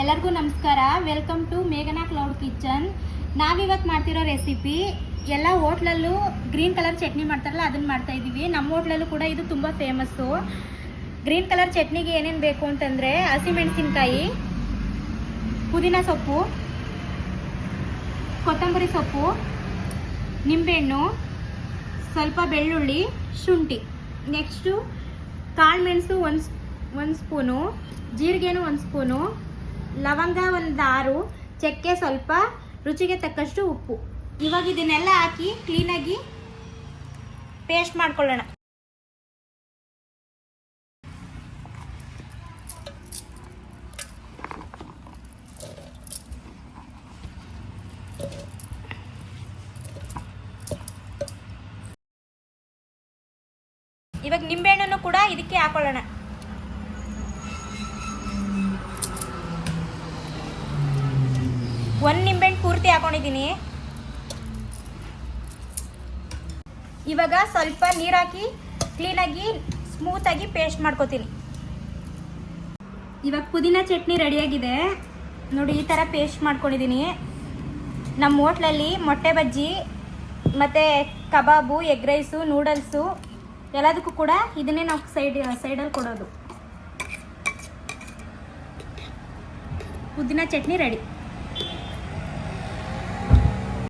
ಎಲ್ಲರಿಗೂ ನಮಸ್ಕಾರ. Welcome to ಮೇಘನಾ ಕ್ಲೌಡ್ ಕಿಚನ್ ನಾವಿವತ್ತು ಮಾಡ್ತಿರೋ ರೆಸಿಪಿ ಎಲ್ಲ ಹೋಟ್ಲಲ್ಲೂ ಗ್ರೀನ್ ಕಲರ್ ಚಟ್ನಿ ಮಾಡ್ತಾರಲ್ಲ, ಅದನ್ನು ಮಾಡ್ತಾ ಇದ್ದೀವಿ ನಮ್ಮ ಹೋಟ್ಲಲ್ಲೂ ಕೂಡ ಇದು ತುಂಬ ಫೇಮಸ್ಸು ಗ್ರೀನ್ ಕಲರ್ ಚಟ್ನಿಗೆ ಏನೇನು ಬೇಕು ಅಂತಂದರೆ ಹಸಿಮೆಣಸಿನ್ಕಾಯಿ ಪುದೀನ ಸೊಪ್ಪು, ಕೊತ್ತಂಬರಿ ಸೊಪ್ಪು, ನಿಂಬೆಹಣ್ಣು, ಸ್ವಲ್ಪ ಬೆಳ್ಳುಳ್ಳಿ, ಶುಂಠಿ. ನೆಕ್ಸ್ಟು ಕಾಳು ಮೆಣಸು ಒಂದು ಒಂದು ಸ್ಪೂನು ಜೀರಿಗೆನೂ ಒಂದು ಸ್ಪೂನು ಲವಂಗ ಒಂದು ಆರು, ಚಕ್ಕೆ ಸ್ವಲ್ಪ, ರುಚಿಗೆ ತಕ್ಕಷ್ಟು ಉಪ್ಪು. ಇವಾಗ ಇದನ್ನೆಲ್ಲ ಹಾಕಿ ಕ್ಲೀನಾಗಿ ಪೇಸ್ಟ್ ಮಾಡ್ಕೊಳ್ಳೋಣ. ಇವಾಗ ನಿಂಬೆಹಣ್ಣನ್ನು ಕೂಡ ಇದಕ್ಕೆ ಹಾಕೊಳ್ಳೋಣ. ಒಂದು ನಿಂಬೆಹಣ್ಣು ಪೂರ್ತಿ ಹಾಕೊಂಡಿದ್ದೀನಿ. ಇವಾಗ ಸ್ವಲ್ಪ ನೀರು ಹಾಕಿ ಕ್ಲೀನಾಗಿ ಸ್ಮೂತಾಗಿ ಪೇಸ್ಟ್ ಮಾಡ್ಕೋತೀನಿ. ಇವಾಗ ಪುದೀನ ಚಟ್ನಿ ರೆಡಿಯಾಗಿದೆ ನೋಡಿ, ಈ ಥರ ಪೇಸ್ಟ್ ಮಾಡ್ಕೊಂಡಿದ್ದೀನಿ ನಮ್ಮ ಹೋಟ್ಲಲ್ಲಿ ಮೊಟ್ಟೆ ಬಜ್ಜಿ ಮತ್ತು ಕಬಾಬು ಎಗ್ ರೈಸು ನೂಡಲ್ಸು ಎಲ್ಲದಕ್ಕೂ ಕೂಡ ಇದನ್ನೇ ನಾವು ಸೈಡ್ ಸೈಡಲ್ಲಿ ಕೊಡೋದು. ಪುದೀನ ಚಟ್ನಿ ರೆಡಿ